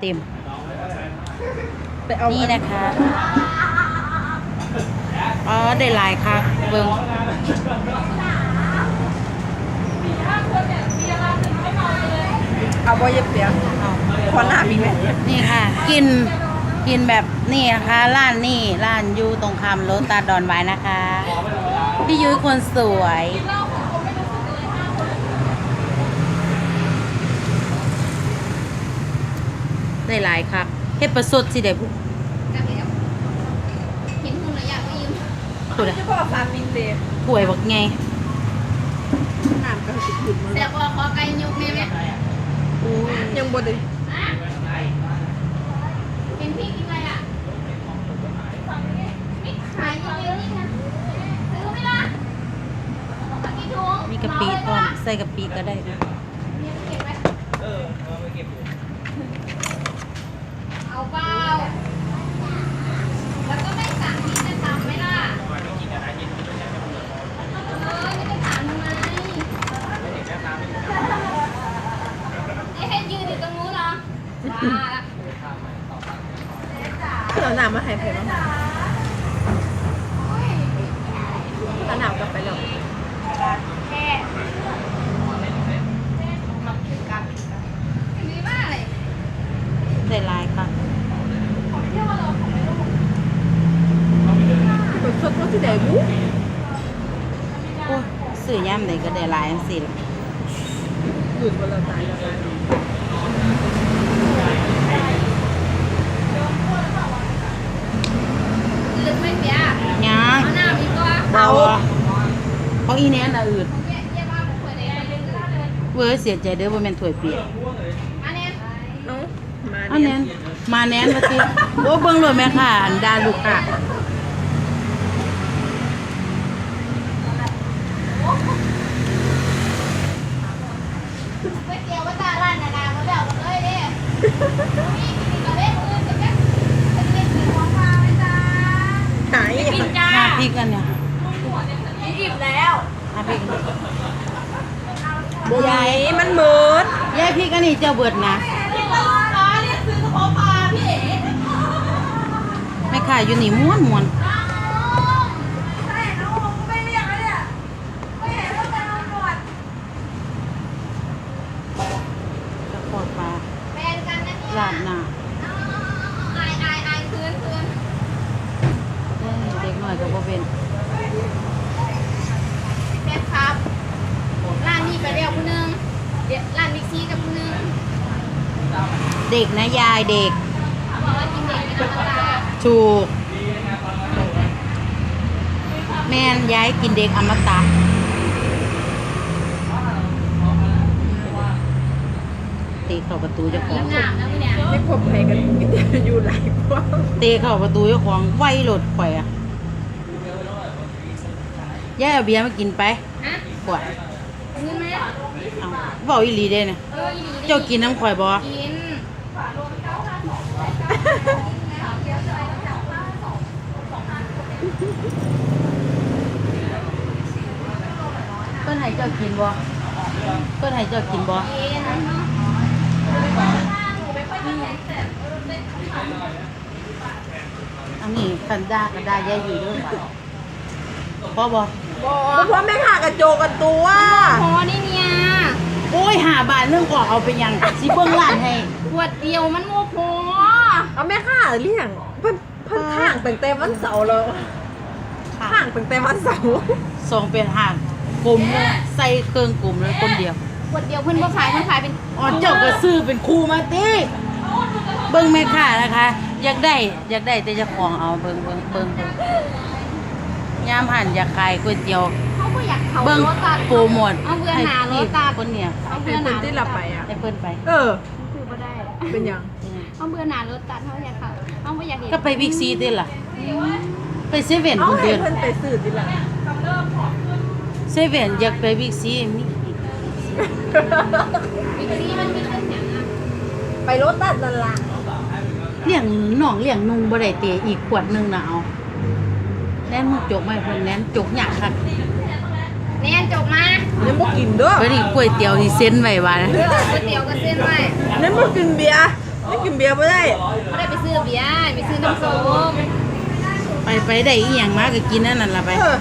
เต็มไปเอานี่นะคะอ๋อได้หลายค่ะเบิ่งเอาบ่เย็บเปียกเอาขอหน้ามีไหมนี่ค่ะ กินกินแบบนี่นะคะร้านนี่ร้านอยู่ตรงคำโรตาดอนไว้นะคะ พี่ยุ้ยคนสวย ได้หลายครับเฮ็ดประสดสิเด็กจับแล้วเห็นหุ่นแล้วอยากไปยืมพูดอะจะพ่อฟาร์มินเดย์ป่วยบักไงน้ำก็สิขึ้นมาแต่พอขอไก่ยกแม่ไหมยังบ่ได้เห็นพี่กินอะไรอะไม่ขายเยอะๆนี่นะซื้อไหมล่ะเอากี่ถุงมีกะปิพร้อมใส่กะปิก็ได้นะ เนี่ยเก็บไว้เอาเปล่าแล้วก็ไม่สั่งที่จะทำไหมล่ะเออไม่ได้ถามทำไมไอ้ให้ยืนอยู่ตรงนู้นเหรอว้าละ เอาน้ำมาให้ไผบ้างเอาน้ำกลับไปแล้วแค่ดีมากเลยได้หลายค่ะเที่ยวมาลองของไม่รู้รถสดรถที่ไหนบุโอ้ยซื้อย่ำไหนก็ได้หลายจังสิล่ะหยุดบ่เราตายแล้วตาย ลึกไม่เปีย ยัง เอาหน้ามีก็ เอาของอีแนนอะอืดเยี่ยเยี่ยมากผมเคยได้ไปลึกเว้ยเสียใจเด้อบ่แม่นถ้วยเปียกอันนี้เอ้ามาอันแนนมาแนนว่าติโอ้เบิ่งเลยแม่ค่ะอันดาลูกค่ะก๋วยเตี๋ยวว่าตาร้านนานาเขาแบบเลยเด้นี่กินกับเล่นมือจะแค่จะเล่นกินของมาไหมจ้าหายอีกจ้าหน้าพริกอันเนี่ย อิ่มแล้ว หน้าพริก บ่ใหญ่มันเหมือนยายพริกอันนี้เจ้าเบิดนะพี่ตลอดร้านเนี่ยซื้อกระเพาะปลาพี่เอ๋แม่ค่ะอยู่นี่ม่วนม่วนใช่น้องผมไม่เรียกเลยเนี่ยไม่เห็นว่าจะนอนก่อน กระเพาะปลา แฟนกันนะเนี่ย ราดหน้า อายอายอายคืนคืน เอ้ยเด็กน้อยก็บ่เป็น แฟนครับร้านนี้ไปเรียกผู้หนึงเดี๋ยวร้านบิ๊กซีกับผู้หนึง เด็กนะยายเด็กบอกว่ากินเด็กเป็นอมตะถูกแม่นย้ายกินเด็กอมตะตีเข้าประตูเจ้าขอยิ้งมหนามนะพี่เนี่ยไม่พบใครกันกินแต่อยู่หลายกว่าเตะเข้าประตูเจ้าของไวโหลดข่อยอะย่าเอาเบียร์มากินไปฮะขวดเงินไหมเอาเว้าอีหลีเด้เนี่ยเอออีหลีดิเจ้ากินน้ำข่อยบ่ กินเพิ่นให้เจ้ากินบ่เพิ่นให้เจ้ากินบ่กินอันนี้คันดาก็ได้ยายอยู่เด้วยบ่บ่บ่เพราะแม่หากระโจกกันตัวพอนี่เนี่ยโอ้ยหาบาทเรื่องออกเอาไปยังสิเบิ่งร้านให้ขวดเดียวมันโมพอ เอาแม่ข้าเลี้ยงเพิ่นเพิ่นข้างตั้งแต่วันเสาร์แล้วข้างตั้งแต่วันเสาร์ส่งเป็นหางกลมเลยใส่เครื่องกลมเลยคนเดียวขวดเดียวเพิ่นบ่ขายเพิ่นขายเป็นอ๋อเจ้าก็ซื้อเป็นครูมาติเบิ่งแม่ค้านะคะ อยากได้อยากได้แต่เจ้าของเอาเบิ่งเบิ่งเบิ่งเบิ่งยามหันอยากขายก๋วยเตี๋ยวเขาก็อยากเขาเบิ่งรถตัดโปรโมทเอาเบื่อหนาให้รถตัดคนเนี่ยเอาเป็เบื่อนหคนานที่หลับไปอะให้เพิ่นไป เออคือบ่ได้เป็นหยัง เอาเบื่อหนารถตัดเขาอยากเขาเอาบ่อยากเห็นก็ไปบิ๊กซีติล่ะ ไปเซเว่นเอาคนให้เดียวเพิ่นไปซื้อทีหลังเซเว่นอยากไปบิ๊กซีมีอีกบิ๊กซีมันมีเครื่องเสียงอะไปรถตัดนั่นล่ะเลี้ยงน้องเลี้ยงนุ่งบ่ได้เตะอีกขวดหนึงน่ะเอาแน่นมึงจกไม่เพิ่นแน่นจกหยักคักแน่นจบมายังบ่กินเด้อเพิ่นอีกก๋วยเตี๋ยวที่เซ็นไว้ว่านะก๋วยเตี๋ยวกับเส้นไว้ยังบ่กินเบียร์โอ้ ไม่กินเบียร์ไม่ได้ ไม่ได้ไปซื้อเบียร์ไปซื้อน้ำส้มไปไปได้อีหยังมาก็กินนั่นนั่นล่ะไป เออ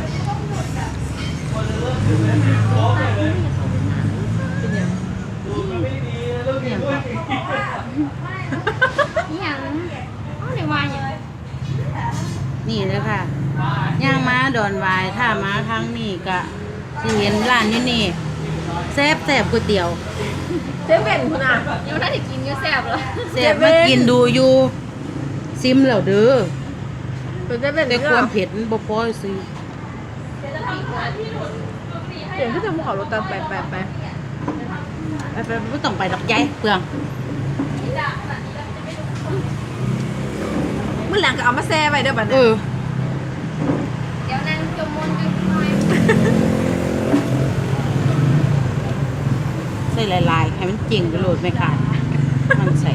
นี่ยังเอาในวายอย่างนี่เลยค่ะย่างม้าดอนวายถ้าม้าครั้งนี้ก็สิเห็นร้านนี้นี่ แซ่บแซ่บก๋วยเตี๋ยวเซเว่นคุณอะยังน่าจะกินก็แซ่บแล้วแซ่บมากินดูอยู่ซิมแล้วเด้อเป็นเซเว่นแต่เนี่ยความเผ็ดมันบ่พอซื้อเดี๋ยวที่จะมาขอรถตันไปไปไปไปไปบ่ต้องไปดอกใหญ่เปลืองเมื่อหลังก็เอามาแซ่ไว้เด้อบัดเอนี้อ เดี๋ยวนั่งจมมนต์กันหน่อย ใส่หลายๆให้มันจริงไปโหลดไม่ขาดมันใส่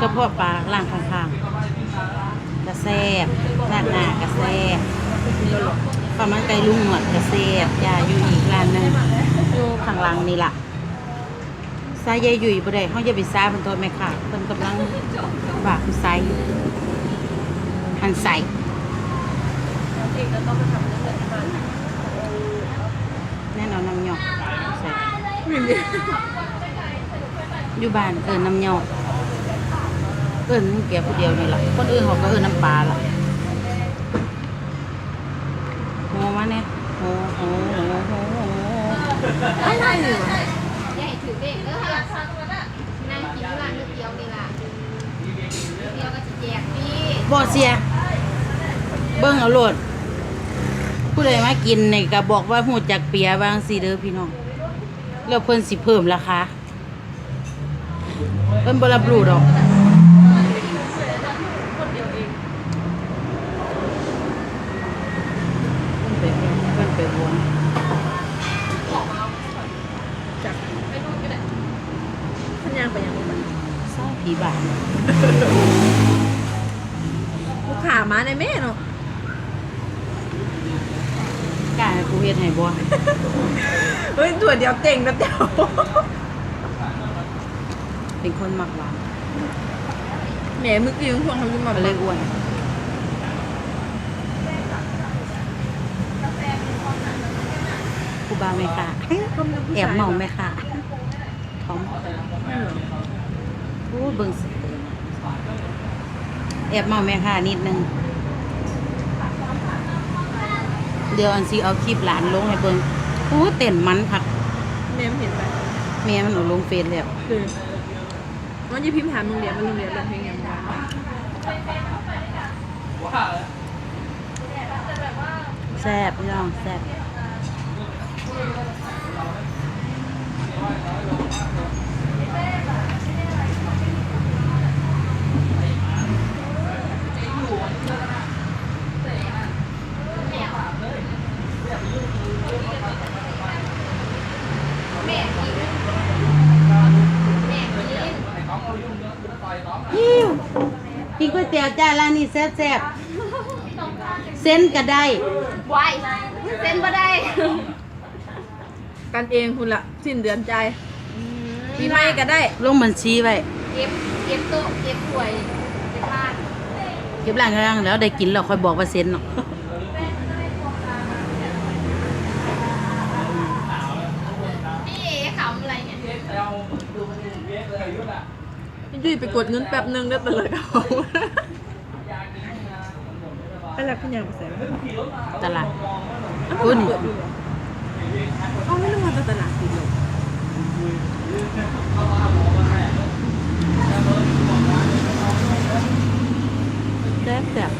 กระเพาะปลาล่างข้างๆกระแซบราดหน้ากระแซบข้ามันไก่ลุงหนวดกระแซบยาอยู่อีกร้านหนึงอยู่ข้างหลังนี่ล่ะซายายอยู่บ่ได้เฮาอย่าไปซ่าเพิ่นโทษแม่ค่ะเพิ่นกำลังฝากผู้ใส่หันใส่ แน่นอนน้ำหยอกใส่อยู่บ้านเอินน้ำหยอกเอินแกผู้เดียวนี่แหละคนอื่นเขาก็เอินน้ำปลาละโหมาเนี่ยโหโหโหโหโหไม่ได้อยู่อย่าให้ถือเบรกเด้อค่ะนั่งกินร้านก๋วยเตี๋ยวนี่ล่ะก๋วยเตี๋ยวก็จะแจกฟรีบ่เสียเบิ้งเอาโหลด ผู้ใดมากินนี่ก็บอกว่าหูจักเปียบางสิเด้อพี่น้องแล้วเพิ่นสิเพิ่มราคาเพิ่นบ่รับรู้ดอกเพิ่นไปเพิ่นไปวนพันยางไปยังบัดเศร้าผีบาปลูกค้ามาในแม่เนาะ กล้าให้กูเฮ็ดให้บ่เฮ้ยตัวเดียวเก่งนะเดียวเป็นคนมักหวานแหมเมื่อกี้ยังพวงทำยุ่งมาก็เลยอ้วนกูบาไม่ค่ะแอบเมาไหมค่ะท้องโอ้เบิ่งสิแอบเมาไหมค่ะนิดนึง เดี๋ยวอันซีเอาคลิปหลานลงให้เบิ่งโอ้เต้นมันผักแม่เห็นไปแม่มันเอาลงเฟซแล้วคือมันจะพิมพ์ถามโรงเรียนมันโรงเรียนเรื่องเพลงยังไงแซ่บพี่น้องแซ่บฮิวกินก๋วยเตี๋ยว จ้าร้านนี้แซ่บแซ่บเส้นก็ได้วายเส้นบ่ได้ กันเองคุณละสิ้นเดือนใจปีใหม่ก็ได้ ลงบัญชีไว้เก็บเก็บโต๊ะเก็บถ้วยเก็บบ้านเก็บร่างกางแล้วได้กินแล้วค่อยบอกว่าเซ็นเนาะพี่เอ๋ขำอะไรเนี่ยพี่จุ้ยไปกดเงินแป๊บนึงได้ตลอดเขาอะ ไรพี่ยังมาแซวตลาดอ้าวอุ้ยเปิดดูเหรอเอาไม่รู้ว่าเป็นตลาดปิดเลยแซ่บแซ่บ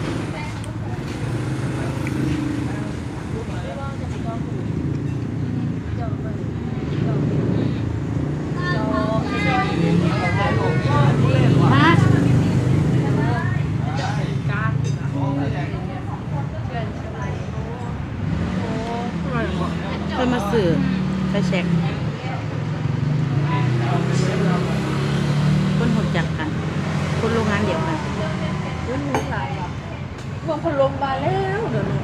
มาค่อยมาสื่อไปเช็คคนหูจักกัน คนโรงงานเดียวกัน อุ้ยมีหลายอะบางคนลงมาแล้วเดี๋ยวนี้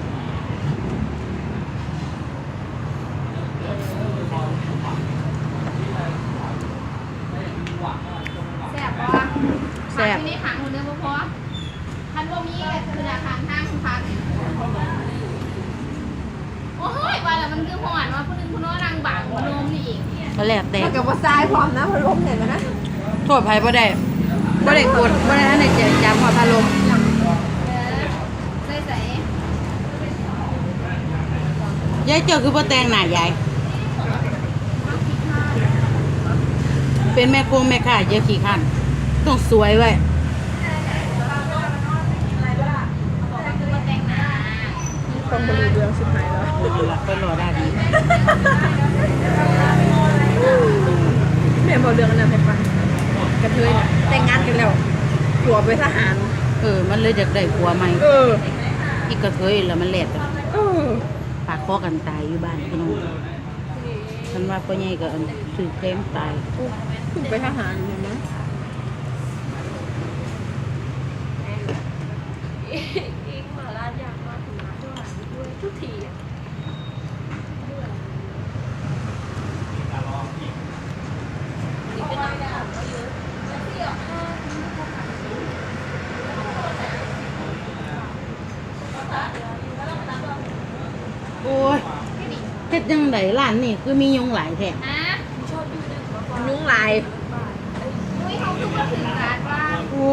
ที่นี่ขังคนเดียวบ่พอคันบ่มีก็คือหน้าทางทางพักโอ้ยว่าแล้วมันคือหอนว่าผู้หนึงผู้น้อยนั่งบังบ่นมนี่อีก ก็แล้วแต่ มันกับว่าทรายพร้อมนะพัดลมเห็นไหมนะ โทษภัยบ่ได้บ่ได้กดบ่ได้อันไหนเจ็บจำว่าพัดลมเออใส่ใส่ยายเจ้าคือบ่แต่งหน้ายายเป็นแม่โกงแม่ค้าเยอะขี้ขันต้องสวยไว้มาแต่งหน้าต้องบริเรื่องสุดท้ายแล้วไปรอได้ดี แม่บอกเรื่องอันนั้นให้ฟังกระ เทยน่ะแต่งงานกันแล้วผัวไปนทหาร เออ มันเลยอยากได้ผัวใหม่เออ อีกกระเทยแล้วมันแหลดเออ ปากคอกันตายอยู่บ้านพี่น้องฉันว่าพ่อใหญ่ก็อันถือเคลมตายเพิ่งไปทหารอยู่มั้ง โอ้ย เฮ็ดยังไงร้านนี่คือมียุงหลายแท้ฮะมันยุ่งลายอุ้ยเขาคือว่าถึงร้านว่าโอ้